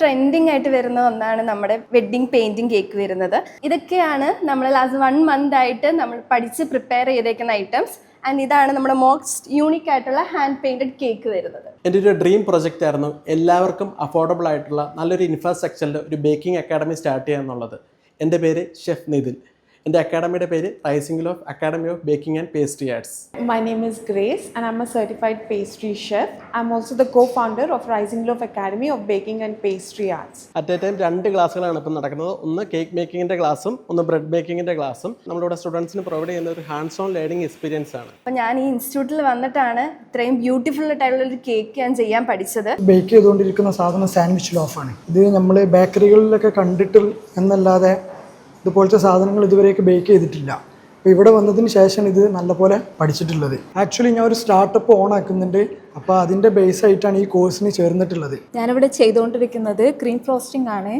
Trending ആയിട്ട് വരുന്ന ഒന്നാണ് നമ്മുടെ വെഡ്ഡിങ് പെയിന്റിങ് കേക്ക് വരുന്നത്. ഇതൊക്കെയാണ് നമ്മൾ ലാസ്റ്റ് വൺ മന്ത് ആയിട്ട് നമ്മൾ പഠിച്ച് പ്രിപ്പയർ ചെയ്തേക്കുന്ന ഐറ്റംസ് ആൻഡ് ഇതാണ് നമ്മുടെ മോസ്റ്റ് യൂണിക് ആയിട്ടുള്ള ഹാൻഡ് പെയിന്റഡ് കേക്ക് വരുന്നത്. എന്റെ ഒരു ഡ്രീം പ്രൊജക്റ്റ് ആയിരുന്നു എല്ലാവർക്കും അഫോർഡബിൾ ആയിട്ടുള്ള നല്ലൊരു ഇൻഫ്രാസ്ട്രക്ചറിൽ ഒരു ബേക്കിംഗ് അക്കാഡമി സ്റ്റാർട്ട് ചെയ്യുക എന്നുള്ളത്. എന്റെ പേര് ഷെഫ് നിതിൻ. എന്റെ അക്കാഡമിയുടെ പേര് rising of academy of baking and pastry arts. My name is Grace and I'm a certified pastry chef I am also the co founder of rising of academy of baking and pastry arts at a time രണ്ട് ക്ലാസ്സുകളാണ് ഇപ്പം നടക്കുന്നത്. ഒന്ന് cake മേക്കിങ്ങിന്റെ ക്ലാസ്സും ഒന്ന് bread മേക്കിങ്ങിന്റെ ക്ലാസ്സും. നമ്മളിവിടെ സ്റ്റുഡൻസിന് പ്രൊവൈഡ് ചെയ്യുന്ന ഒരു ഹാൻഡ്സ് ഓൺ ലേണിംഗ് എക്സ്പീരിയൻസ് ആണ്. അപ്പം ഞാൻ ഈ ഇൻസ്റ്റിറ്റ്യൂട്ടിൽ വന്നിട്ടാണ് ഇത്രയും ബ്യൂട്ടിഫുൾ ആയിട്ടുള്ള ഒരു കേക്ക് ഞാൻ ചെയ്യാൻ പഠിച്ചത്. ബേക്ക് ചെയ്തുകൊണ്ടിരിക്കുന്ന സാധനം സാൻഡ്വിച്ച് ലോഫാണ് ഇത് നമ്മൾ ബേക്കറികളിലൊക്കെ കണ്ടിട്ട് എന്നല്ലാതെ ഇതുപോലത്തെ സാധനങ്ങൾ ഇതുവരെയൊക്കെ ബേക്ക് ചെയ്തിട്ടില്ല. അപ്പോൾ ഇവിടെ വന്നതിന് ശേഷം ഇത് നല്ലപോലെ പഠിച്ചിട്ടുള്ളത്. ആക്ച്വലി ഞാൻ ഒരു സ്റ്റാർട്ടപ്പ് ഓൺ ആക്കുന്നുണ്ട്. അപ്പോൾ അതിന്റെ ബേസ് ആയിട്ടാണ് ഈ കോഴ്സിന് ചേർന്നിട്ടുള്ളത്. ഞാനിവിടെ ചെയ്തുകൊണ്ടിരിക്കുന്നത് ക്രീം ഫ്രോസ്റ്റിംഗ് ആണ്.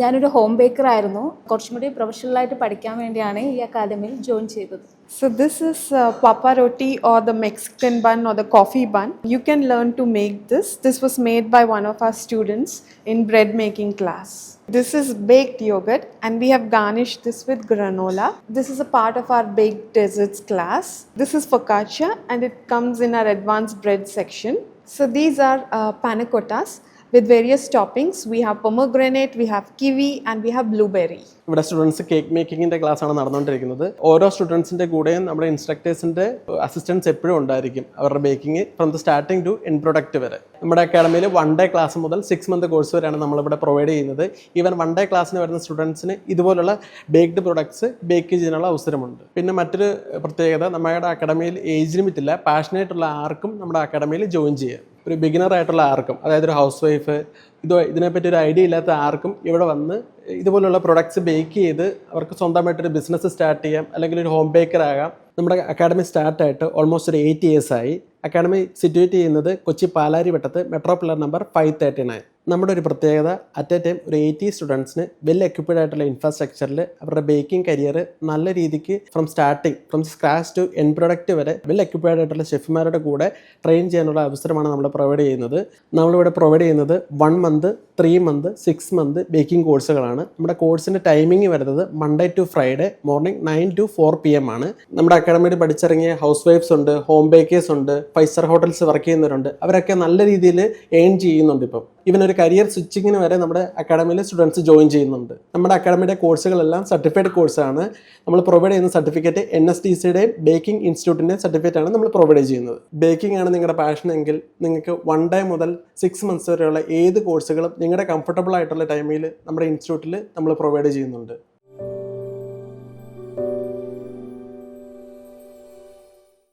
ഞാനൊരു ഹോം ബേക്കർ ആയിരുന്നു. കുറച്ചും കൂടി പ്രൊഫഷണൽ ആയിട്ട് പഠിക്കാൻ വേണ്ടിയാണ് ഈ അക്കാദമിയിൽ ജോയിൻ ചെയ്തത്. So this is Pappa roti or the Mexican bun or the coffee bun you can learn to make this this was made by one of our students in bread making class this is baked yogurt and we have garnish this with granola this is a part of our bake desserts class this is for കാച്ച and it comes in our advance bread section so these are panna cottas with various toppings. We have pomegranate, we have kiwi and we have blueberry. ഇവിടെ students cake class ആണ് നടന്നുകൊണ്ടിരിക്കുന്നത്. ഓരോ സ്റ്റുഡൻസിന്റെ കൂടെയും നമ്മുടെ ഇൻസ്ട്രക്ടേഴ്സിന്റെ assistance എപ്പോഴും ഉണ്ടായിരിക്കും. അവരുടെ baking from the starting to end product വരെ. നമ്മുടെ അക്കാഡമിയിൽ വൺ ഡേ ക്ലാസ് മുതൽ സിക്സ് മന്ത് കോഴ്സ് വരെയാണ് നമ്മളിവിടെ പ്രൊവൈഡ് ചെയ്യുന്നത്. ഈവൻ വൺ ഡേ ക്ലാസ്സിന് വരുന്ന സ്റ്റുഡൻസിന് ഇതുപോലുള്ള ബേക്ക്ഡ് പ്രൊഡക്ട്സ് ബേക്ക് ചെയ്യാനുള്ള അവസരമുണ്ട്. പിന്നെ മറ്റൊരു പ്രത്യേകത നമ്മുടെ അക്കാഡമിയിൽ ഏജ് ലിമിറ്റ് ഇല്ല. പാഷനേറ്റ് ഉള്ള ആർക്കും നമ്മുടെ അക്കാഡമിയിൽ ജോയിൻ ചെയ്യാം. ഒരു ബിഗിനർ ആയിട്ടുള്ള ആർക്കും അതായത് ഒരു ഹൗസ് വൈഫ് ഇതോ ഇതിനെപ്പറ്റി ഒരു ഐഡിയ ഇല്ലാത്ത ആർക്കും ഇവിടെ വന്ന് ഇതുപോലുള്ള പ്രൊഡക്ട്സ് ബേക്ക് ചെയ്ത് അവർക്ക് സ്വന്തമായിട്ടൊരു ബിസിനസ് സ്റ്റാർട്ട് ചെയ്യാം അല്ലെങ്കിൽ ഒരു ഹോം ബേക്കർ ആകാം. നമ്മുടെ അക്കാഡമി സ്റ്റാർട്ടായിട്ട് ഓൾമോസ്റ്റ് ഒരു എയ്റ്റ് ഇയേഴ്സായി അക്കാഡമി സിറ്റുവേറ്റ് ചെയ്യുന്നത് Kochi പാലാരിവട്ടത്ത് metro pillar number five thirty nine നമ്മുടെ ഒരു പ്രത്യേകത അറ്റ് എ ടൈം ഒരു എയ്റ്റി സ്റ്റുഡൻസിന് വെൽ എക്യുപ്ഡ് ആയിട്ടുള്ള ഇൻഫ്രാസ്ട്രക്ചറിൽ അവരുടെ ബേക്കിംഗ് കരിയർ നല്ല രീതിക്ക് from starting from scratch to end product വരെ വെൽ എക്യുപ്ഡ് ആയിട്ടുള്ള ഷെഫ്മാരുടെ കൂടെ ട്രെയിൻ ചെയ്യാനുള്ള അവസരമാണ് നമ്മൾ പ്രൊവൈഡ് ചെയ്യുന്നത്. നമ്മളിവിടെ പ്രൊവൈഡ് ചെയ്യുന്നത് one month three month six month baking കോഴ്സുകളാണ് നമ്മുടെ കോഴ്സിന്റെ ടൈമിംഗ് വരുന്നത് Monday to Friday morning nine to four P M ആണ്. നമ്മുടെ അക്കാഡമിയിൽ പഠിച്ചിറങ്ങിയ ഹൗസ് വൈഫ്സ് ഉണ്ട് ഹോം ബേക്കേഴ്സ് ഉണ്ട് ഫൈസർ ഹോട്ടൽസ് വർക്ക് ചെയ്യുന്നവരുണ്ട്. അവരൊക്കെ നല്ല രീതിയിൽ ഏൺ ചെയ്യുന്നുണ്ട് ഇപ്പം. ഒരു കരിയർ സ്വിച്ചിങ്ങിന് വരെ നമ്മുടെ അക്കാഡമിയിൽ സ്റ്റുഡൻസ് ജോയിൻ ചെയ്യുന്നുണ്ട്. നമ്മുടെ അക്കാഡമിയുടെ കോഴ്സുകളെല്ലാം സർട്ടിഫൈഡ് കോഴ്സാണ് നമ്മൾ പ്രൊവൈഡ് ചെയ്യുന്ന സർട്ടിഫിക്കറ്റ് എൻ എസ് ടി സിയുടെ ബേക്കിംഗ് ഇൻസ്റ്റിറ്റ്യൂട്ടിന്റെ സർട്ടിഫിക്കറ്റ് ആണ് നമ്മൾ പ്രൊവൈഡ് ചെയ്യുന്നത്. ബേക്കിംഗ് ആണ് നിങ്ങളുടെ പാഷൻ എങ്കിൽ നിങ്ങൾക്ക് വൺ ഡേ മുതൽ സിക്സ് മന്ത്സ് വരെയുള്ള ഏത് കോഴ്സുകളും നിങ്ങളുടെ കംഫർട്ടബിൾ ആയിട്ടുള്ള ടൈമിൽ നമ്മുടെ ഇൻസ്റ്റിറ്റ്യൂട്ടിൽ നമ്മൾ പ്രൊവൈഡ് ചെയ്യുന്നുണ്ട്.